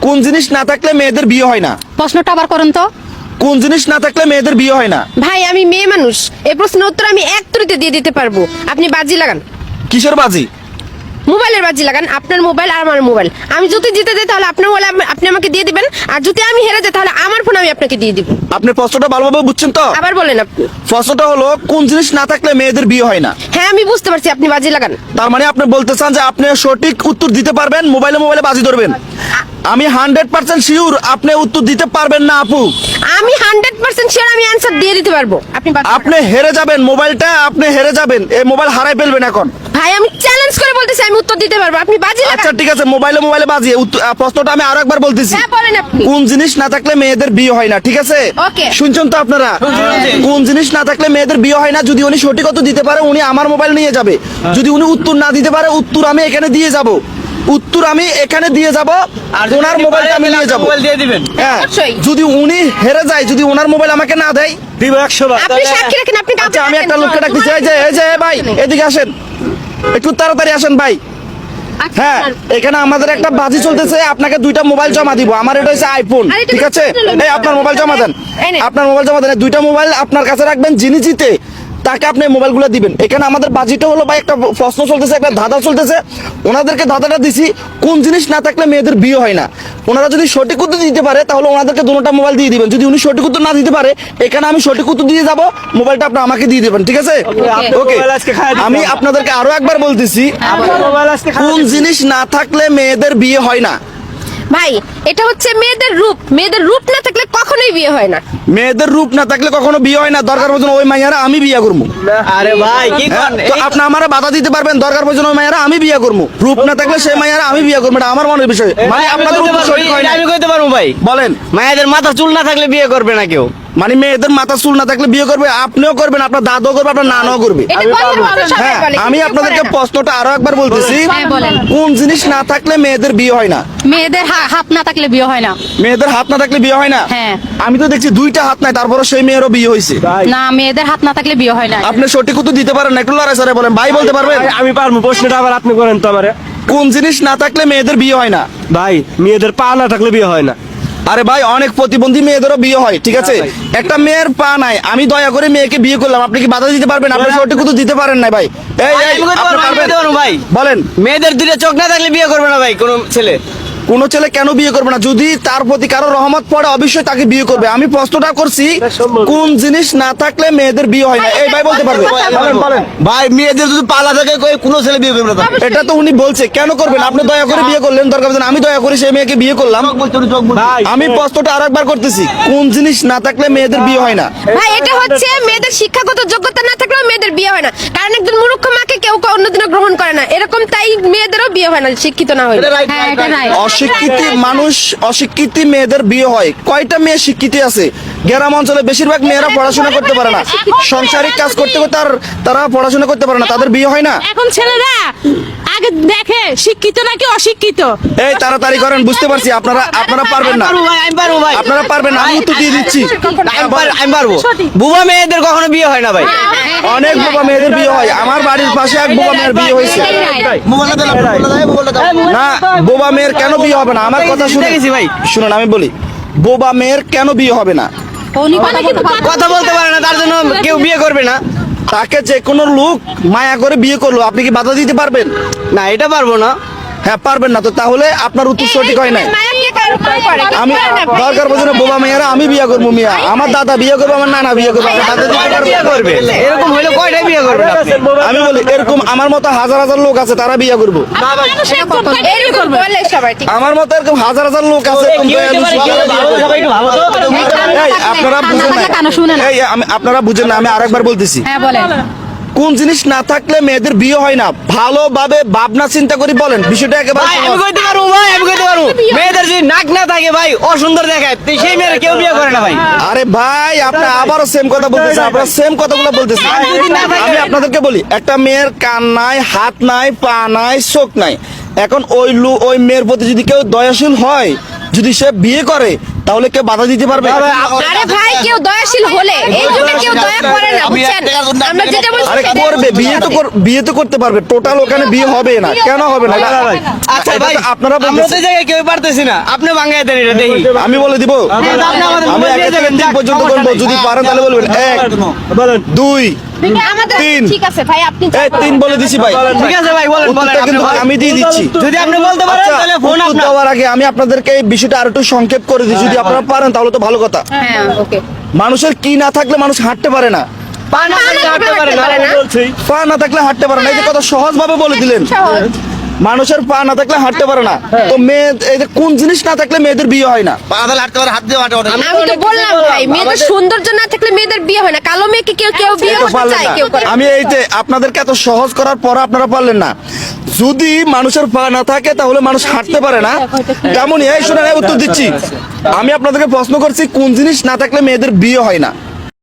কোন জিনিস না থাকলে মেয়েদের বিয়ে হয় না? প্রশ্নটা আবার করেন তো। কোন জিনিস না থাকলে মেয়েদের বিয়ে হয় না? ভাই আমি মেয়ে মানুষ। এই প্রশ্নের উত্তর আমি এক তুরিতে দিয়ে দিতে পারব। আপনি বাজি লাগান। কিসের বাজি? মোবাইলের বাজি লাগান আপনার মোবাইল আর আমার মোবাইল। আমি যদি জিতে যাই তাহলে আপনার মোবাইল আপনি আমাকে দিয়ে দিবেন আর যদি আমি হেরে যাই তাহলে আমার ফোন আমি আপনাকে দিয়ে দিব। আপনি প্রশ্নটা ভালোভাবে বুঝছেন তো? আবার বলেন আপনি। প্রশ্নটা হলো কোন জিনিস না থাকলে মেয়েদের বিয়ে হয় না? হ্যাঁ আমি বুঝতে পারছি আপনি বাজি লাগান। তার মানে আপনি বলতে চান যে আপনি সঠিক উত্তর দিতে পারবেন মোবাইলে মোবাইলে বাজি ধরবেন। আমি হান্ড্রেড পার্সেন্ট শিওর আপনি উত্তর দিতে পারবেন না আপু। আমি হান্ড্রেড পার্সেন্ট শিওর আমি অ্যান্সার দিয়ে দিতে পারব। আপনি আপনি হেরে যাবেন মোবাইলটা আপনি হেরে যাবেন এই মোবাইল হারাই ফেলবেন এখন। ভাই আমি চ্যালেঞ্জ করে বলতেছি আমি উত্তর দিতে পারব। আপনি বাজি আচ্ছা ঠিক আছে মোবাইলে মোবাইলে বাজি। প্রশ্নটা আমি আরও একবার বলতেছি। হ্যাঁ বলেন আপনি। কোন জিনিস না থাকলে মেয়েদের বিয়ে হয় না ঠিক আছে. শুনছেন তো আপনারা? কোন জিনিস না থাকলে মেয়েদের বিয়ে হয় না যদি উনি সঠিক উত্তর দিতে পারে উনি আমার মোবাইল নিয়ে যাবে। যদি উনি উত্তর না দিতে পারে উত্তর আমি এখানে দিয়ে যাব। উত্তর আমি এখানে দিয়ে যাব আর ওনার মোবাইলটা আমি নিয়ে যাব। মোবাইল দিয়ে দিবেন। হ্যাঁ যদি উনি হেরে যায় যদি ওনার মোবাইল আমাকে না দেয়? দিব একশো বার আপনি সাক্ষী রাখেন আপনি আচ্ছা আমি একটা। লোককে ডাকতেছি এই যে এই যে ভাই এদিকে আসেন। একটু তাড়াতাড়ি আসেন ভাই। আচ্ছা, হ্যাঁ এখানে আমাদের একটা বাজি চলতেছে আপনাকে দুইটা মোবাইল জমা দিব। আমার এটা হচ্ছে আইফোন ঠিক আছে? এই আপনার মোবাইল জমা দেন। আপনার মোবাইল জমা দেন। দুইটা মোবাইল আপনার কাছে রাখবেন যিনি জিতে তাকে আপনি মোবাইলগুলো দিবেন। এখানে আমাদের বাজিটা হলো ভাই একটা প্রশ্ন চলতেছে একটা ধাঁধা চলতেছে। ওনাদেরকে ধাঁধাটা দিছি কোন জিনিস না থাকলে মেয়েদের বিয়ে হয় না। ওনারা যদি সঠিক উত্তর দিতে পারে তাহলে ওনাদেরকে দুটোটা মোবাইল দিয়ে দিবেন। যদি উনি সঠিক উত্তর না দিতে পারে এখানে আমি সঠিক উত্তর দিয়ে যাব মোবাইলটা আপনি আমাকে দিয়ে দিবেন ঠিক আছে? ওকে আমি আপনাদেরকে আরও একবার বলতেছি কোন জিনিস না থাকলে মেয়েদের বিয়ে হয় না। ভাই এটা হচ্ছে মেয়েদের রূপ। মেয়েদের রূপ না থাকলে কখনোই বিয়ে হয় না। মেয়েদের রূপ না থাকলে কখনো বিয়ে হয় না। দরকার পর্যন্ত ওই মাইয়ারা আমি বিয়ে করব আরে ভাই কি হ্যাঁ, তো আপনি আমার বাধা দিতে পারবেন দরকার পর্যন্ত ওই মাইয়ারা আমি বিয়ে করব রূপ না থাকলে সেই মাইয়ারা আমি বিয়ে করব এটা আমার মনের বিষয়। মানে আপনাদের উত্তর সঠিক হয় না। আমি কইতে পারব ভাই। বলেন। মায়েদের মাথা চুল না থাকলে বিয়ে করবে না কেউ। মানে মেয়েদের মাথা চুল না থাকলে বিয়ে করবে আপনিও করবেন আপনার দাদাও করবে আপনার নানাও করবে। হ্যাঁ আমি আপনাদেরকে প্রশ্নটা আরও একবার বলতেছি। হ্যাঁ, কোন জিনিস না থাকলে মেয়েদের বিয়ে হয় না? মেয়েদের হাত না থাকলে বিয়ে হয় না। মেয়েদের হাত না থাকলে বিয়ে হয় না? হ্যাঁ। আমি তো দেখছি দুইটা হাত নাই তারপরে সেই মেয়েরও বিয়ে হয়েছে। না মেয়েদের হাত না থাকলে বিয়ে হয় না। আপনি সঠিক উত্তর দিতে পারেন না একটু লড়াই সরে বলেন। ভাই বলতে পারবেন? আমি পারব প্রশ্নটা আবার আপনি করেন তো আমারে। কোন জিনিস না থাকলে মেয়েদের বিয়ে হয় না? ভাই মেয়েদের পা না থাকলে বিয়ে হয় না। আরে ভাই অনেক প্রতিবন্ধী মেয়েদেরও বিয়ে হয় ঠিক আছে? হ্যাঁ একটা মেয়ের পা নাই আমি দয়া করে মেয়েকে বিয়ে করলাম। আপনি কি বাধা দিতে পারবেন? আপনি সঠিক কিন্তু দিতে পারেন না ভাই। এই এই আপনি পারবেন? ভাই। বলেন। মেয়েদের দুটো চোখ না থাকলে বিয়ে করবে না ভাই কোন ছেলে। কোন ছেলে কেন বিয়ে করবে না? যদি তার প্রতি কারও রহমত পড়ে অবশ্যই তাকে বিয়ে করবে। আমি প্রশ্নটা করছি কোন জিনিস না থাকলে মেয়েদের বিয়ে হয় না? এই ভাই বলতে পারবে? বলেন বলেন ভাই মেয়েদের যদি পালা থাকে কোনো ছেলে বিয়ে করবে না এটা তো উনি বলছে। কেন করবেন? আপনি দয়া করে বিয়ে করলেন দরকার আমি দয়া করে সেই মেয়েকে বিয়ে করলাম। আমি প্রশ্নটা আরেকবার করতেছি। কোন জিনিস না থাকলে মেয়েদের বিয়ে হয় না? ভাই এটা হচ্ছে মেয়েদের শিক্ষাগত যোগ্যতা না মেয়েদের বিয়ে হয় না। কারণ একজন মূর্খ মাকে কেউ অন্যদিনও গ্রহণ করে না। এরকম তাই মেয়েদেরও বিয়ে হয় না শিক্ষিত না হলে হ্যাঁ এটা রাইট অশিক্ষিত মানুষ অশিক্ষিত মেয়েদের বিয়ে হয়। কয়টা মেয়ে শিক্ষিত আছে? গ্রাম অঞ্চলে বেশিরভাগ মেয়েরা পড়াশোনা করতে পারে না। সংসারিক কাজ করতে করতে তারা পড়াশোনা করতে পারে না। তাদের বিয়ে হয় না। এখন ছেলেরা আগে দেখে শিক্ষিত নাকি অশিক্ষিত? এই তাড়াতাড়ি করেন বুঝতে পারছি আপনারা আপনারা পারবেন না। পারব ভাই আমি পারব ভাই। আপনারা পারবেন না আমি উত্তর দিয়ে দিচ্ছি। আমি পারব বুবা মেয়েদের কখনো বিয়ে হয় না ভাই। অনেক বোবা মেয়েদের বিয়ে হয়। আমার বাড়ির পাশে এক বোবা মেয়ের বিয়ে হয়েছে। না বোবা মেয়ের কেন বিয়ে হবে না? আমার কথা শুনে গেছি ভাই। শুনুন আমি বলি বোবা মেয়ের কেন বিয়ে হবে না। কথা বলতে পারে না তার জন্য কেউ বিয়ে করবে না। তাকে যে কোনো লোক মায়া করে বিয়ে করল, আপনি কি বাধা দিতে পারবেন? না, এটা পারব না। হ্যাঁ পারবেন না তো। তাহলে আপনার উত্তর সঠিক হয় নাই। আমি দরকার বোঝে না বোবা মেয়েরা আমি বিয়ে করব মিয়া। আমার দাদা বিয়ে করব আমার নানা বিয়ে করব? বিয়ে করবে। এরকম হইলে কয়টা বিয়ে করবে আমি বলি এরকম আমার মতো হাজার হাজার লোক আছে তারা বিয়ে করব। এরকম বলে সবাই ঠিক আমার মতো এরকম হাজার হাজার লোক আছে আপনারা বুঝেন না। কানে শুনে না। এই আমি আপনারা বুঝেন না আমি আরেকবার বলতেছি। হ্যাঁ বলেন। কোন জিনিস না থাকলে মেয়েদের বিয়ে হয় না? ভালোভাবে ভাবনা চিন্তা করে বলেন। বিষয়টা একেবারে ভাই আমি কইতে পারব ভাই আমি কইতে পারব। মেয়েদের যদি নাক না থাকে ভাই অসুন্দর দেখায়। সেই মেয়ের কেউ বিয়ে করে না ভাই। আরে ভাই আপনি আবারও সেম কথা বলতেছেন আপনারা সেম কথাগুলো বলতেছেন। আমি আপনাদেরকে বলি একটা মেয়ের কান নাই হাত নাই পা নাই চোখ নাই। এখন ওই লু ওই মেয়ের প্রতি যদি কেউ দয়াশীল হয় যদি সে বিয়ে করে তাহলে কেউ বাধা দিতে পারবে? আরে ভাই কেউ দয়াশীল হলে। এই যুগে কেউ দয়া করে না বুঝছেন? আমরা যেটা বলছি আরে করবে বিয়ে তো কর- বিয়ে তো করতে পারবে। টোটাল ওখানে বিয়ে হবে না। কেন হবে না? আচ্ছা ভাই আপনারা আমরা তো জায়গায় কেউ পারতেছি না। আপনি ভাঙাই দেন এটা দেখি। আমি বলে দিব। হ্যাঁ, আমি এক পর্যন্ত বলব যদি পারেন তাহলে বলবেন। এক দুই আমাদের তিন। ঠিক আছে ভাই আপনি তিন বলে দিছি ভাই ঠিক আছে ভাই বলেন বলেন উত্তরটা আপনি কিন্তু বলেন। আমি দিয়ে দিচ্ছি যদি আপনি বলতে পারেন আচ্ছা, তাহলে ফোন আপনার দেওয়ার আগে আমি আপনাদেরকে এই বিষয়টা আর একটু সংক্ষেপ করে দিই যদি আপনারা পারেন তাহলে তো ভালো কথা হ্যাঁ ওকে মানুষের কি না থাকলে মানুষ হাঁটতে পারে না পা না থাকলে হাঁটতে পারে না পা না থাকলে হাঁটতে পারে না এই কথা সহজ ভাবে বলে দিলেন। মানুষের পা না থাকলে হাঁটতে পারে না। তো মেয়ে এই যে কোন জিনিস না থাকলে মেয়েদের বিয়ে হয় না? পা থাকলে হাঁটতে পারে হাত দিয়ে হাঁটে আমি তো বললাম ভাই মেয়েদের সৌন্দর্য না থাকলে মেয়েদের বিয়ে হয় না। কালো মেয়েকে কেউ কেউ বিয়ে করতে চায় কেউ করে। আমি এইতে আপনাদেরকে এত সহজ করার পর আপনারা পারলেন না। যদি মানুষের পা না থাকে তাহলে মানুষ হাঁটতে পারে না। তেমনই এই শোনেন এই উত্তর দিচ্ছি। আমি আপনাদেরকে প্রশ্ন করছি কোন জিনিস না থাকলে মেয়েদের বিয়ে হয় না?